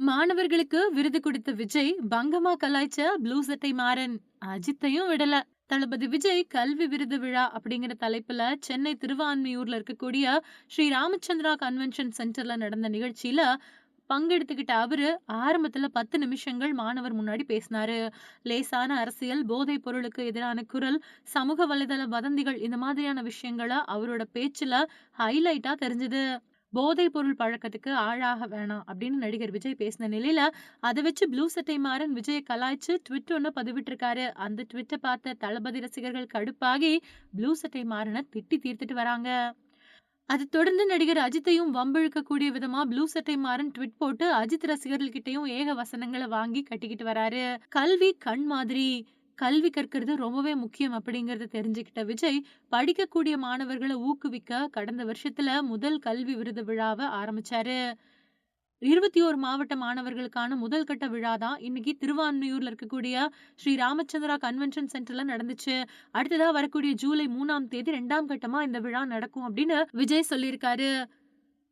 மாணவர்களுக்கு விருது கொடுத்த விஜய் பங்கமா கலாய்ச்ச ப்ளூ சட்டை மாறன். அஜித்தையும் விடல. தளபதி விஜய் கல்வி விருது விழா அப்படிங்கிற தலைப்புல சென்னை திருவான்மையூர்ல இருக்கக்கூடிய ஸ்ரீ ராமச்சந்திரா கன்வென்ஷன் சென்டர்ல நடந்த நிகழ்ச்சியில பங்கெடுத்துக்கிட்ட அவரு ஆரம்பத்துல பத்து நிமிஷங்கள் மாணவர் முன்னாடி பேசினாரு. லேசான அரசியல் போதை பொருளுக்கு எதிரான குரல் சமூக வலைதள வதந்திகள் இந்த மாதிரியான விஷயங்களை அவரோட பேச்சுல ஹைலைட்டா தெரிஞ்சது. போதைப் பொருள் பழக்கத்துக்கு ஆளாக வேணாம் அப்படின்னு நடிகர் விஜய் பேசின நிலையில அதை வச்சு ப்ளூ சட்டை மாறன் விஜயை கலாய்ச்சு ட்விட் ஒன்று பதிவிட்டிருக்காரு. அந்த ட்விட்டை பார்த்த தளபதி ரசிகர்கள் கடுப்பாகி ப்ளூ சட்டை மாறனை திட்டி தீர்த்துட்டு வராங்க. அது தொடர்ந்து நடிகர் அஜித்தையும் வம்பிழுக்கக்கூடிய விதமா ப்ளூ சட்டை மாறன் ட்விட் போட்டு அஜித் ரசிகர்கள்கிட்டயும் ஏக வசனங்களை வாங்கி கட்டிக்கிட்டு வராரு. கல்வி கண் மாதிரி. கல்வி கற்கிறது ரொம்பவே முக்கியம் அப்படிங்கறத தெரிஞ்சுக்கிட்ட விஜய் படிக்கக்கூடிய மாணவர்களை ஊக்குவிக்க கடந்த வருஷத்துல முதல் கல்வி விருது விழாவை ஆரம்பிச்சாரு. இருபத்தி ஓரு மாவட்ட மாணவர்களுக்கான முதல் கட்ட விழா தான் இன்னைக்கு திருவான்மையூர்ல இருக்கக்கூடிய ஸ்ரீ ராமச்சந்திரா கன்வென்ஷன் சென்டர்ல நடந்துச்சு. அடுத்ததா வரக்கூடிய ஜூலை மூணாம் தேதி ரெண்டாம் கட்டமா இந்த விழா நடக்கும் அப்படின்னு விஜய் சொல்லியிருக்காரு.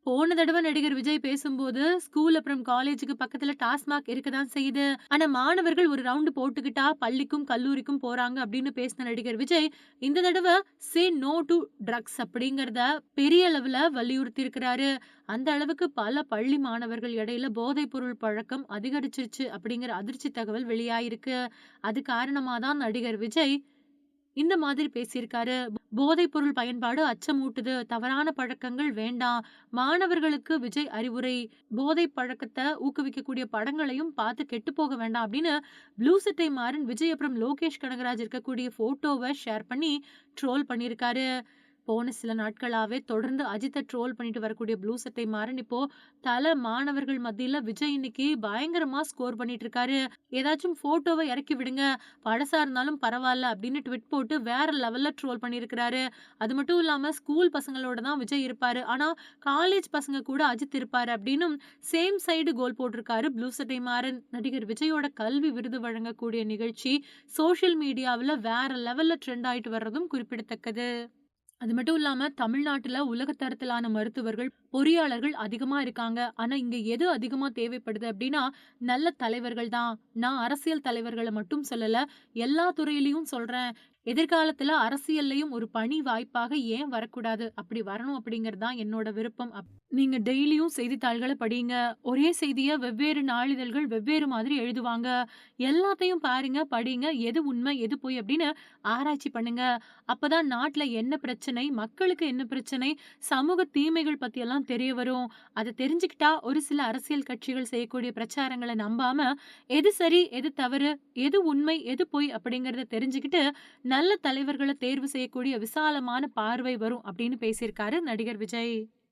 போன தடவை நடிகர் விஜய் பேசும்போது ஸ்கூல் அப்புறம் காலேஜுக்கு பக்கத்துல டாஸ்மாக் இருக்கதான் செய்யுது. ஆனா மாணவர்கள் ஒரு ரவுண்டு போட்டுக்கிட்டா பள்ளிக்கும் கல்லூரிக்கும் போறாங்க அப்படின்னு பேசின நடிகர் விஜய் இந்த தடவை சே நோ டு ட்ரக்ஸ் அப்படிங்கறத பெரிய அளவுல வலியுறுத்தி இருக்கிறாரு அந்த அளவுக்கு பல பள்ளி மாணவர்கள் இடையில போதைப் பொருள் பழக்கம் அதிகரிச்சிருச்சு அப்படிங்கிற அதிர்ச்சி தகவல் வெளியாயிருக்கு. அது காரணமா தான் நடிகர் விஜய் இந்த மாதிரி பேசியிருக்காரு. போதைப் பொருள் பயன்பாடு அச்சமூட்டுது. தவறான பழக்கங்கள் வேண்டாம். மாணவர்களுக்கு விஜய் அறிவுரை போதை பழக்கத்தை ஊக்குவிக்கக்கூடிய படங்களையும் பார்த்து கெட்டு போக வேண்டாம் அப்படின்னு ப்ளூ சட்டை மாறன் விஜய் அப்புறம் லோகேஷ் கனகராஜ் இருக்கக்கூடிய போட்டோவை ஷேர் பண்ணி ட்ரோல் பண்ணியிருக்காரு. போன சில நாட்களாகவே தொடர்ந்து அஜித்தை ட்ரோல் பண்ணிட்டு வரக்கூடிய ப்ளூ சட்டை மாறன் இப்போ தல மாணவர்கள் மத்தியில் விஜய் இன்னைக்கு பயங்கரமாக ஸ்கோர் பண்ணிட்டு இருக்காரு. ஏதாச்சும் ஃபோட்டோவை இறக்கி விடுங்க பழசாக இருந்தாலும் பரவாயில்ல அப்படின்னு ட்விட் போட்டு வேற லெவலில் ட்ரோல் பண்ணியிருக்கிறாரு அது மட்டும் இல்லாமல் ஸ்கூல் பசங்களோட தான் விஜய் இருப்பார். ஆனால் காலேஜ் பசங்க கூட அஜித் இருப்பார் அப்படின்னு சேம் சைடு கோல் போட்டிருக்காரு ப்ளூ சட்டை மாறன். நடிகர் விஜயோட கல்வி விருது வழங்கக்கூடிய நிகழ்ச்சி சோஷியல் மீடியாவில் வேற லெவலில் ட்ரெண்ட் ஆகிட்டு வர்றதும் குறிப்பிடத்தக்கது. அது மட்டும் இல்லாம தமிழ்நாட்டுல உலகத்தரத்திலான மருத்துவர்கள் பொறியாளர்கள் அதிகமா இருக்காங்க. ஆனா இங்க எது அதிகமா தேவைப்படுது அப்படின்னா நல்ல தலைவர்கள் தான். நான் அரசியல் தலைவர்களை மட்டும் சொல்லல எல்லா துறையிலையும் சொல்றேன். எதிர்காலத்துல அரசியல்லையும் ஒரு பணி வாய்ப்பாக ஏன் வரக்கூடாது? அப்படி வரணும் அப்படிங்கிறது தான் என்னோட விருப்பம். நீங்க டெய்லியும் செய்தித்தாள்களை படிங்க. ஒரே செய்திய வெவ்வேறு நாளிதழ்கள் வெவ்வேறு மாதிரி எழுதுவாங்க. எல்லாத்தையும் பாருங்க படிங்க. எது உண்மை எது பொய் அப்படின்னு ஆராய்ச்சி பண்ணுங்க. அப்பதான் நாட்டுல என்ன பிரச்சனை மக்களுக்கு என்ன பிரச்சனை சமூக தீமைகள் பத்தி தான் தெரிய வரும். அதை தெரிஞ்சுக்கிட்டா ஒரு சில அரசியல் கட்சிகள் செய்யக்கூடிய பிரச்சாரங்களை நம்பாம எது சரி எது தவறு எது உண்மை எது பொய் அப்படிங்கறத தெரிஞ்சுக்கிட்டு நல்ல தலைவர்களை தேர்வு செய்யக்கூடிய விசாலமான பார்வை வரும் அப்படின்னு பேசியிருக்காரு நடிகர் விஜய்.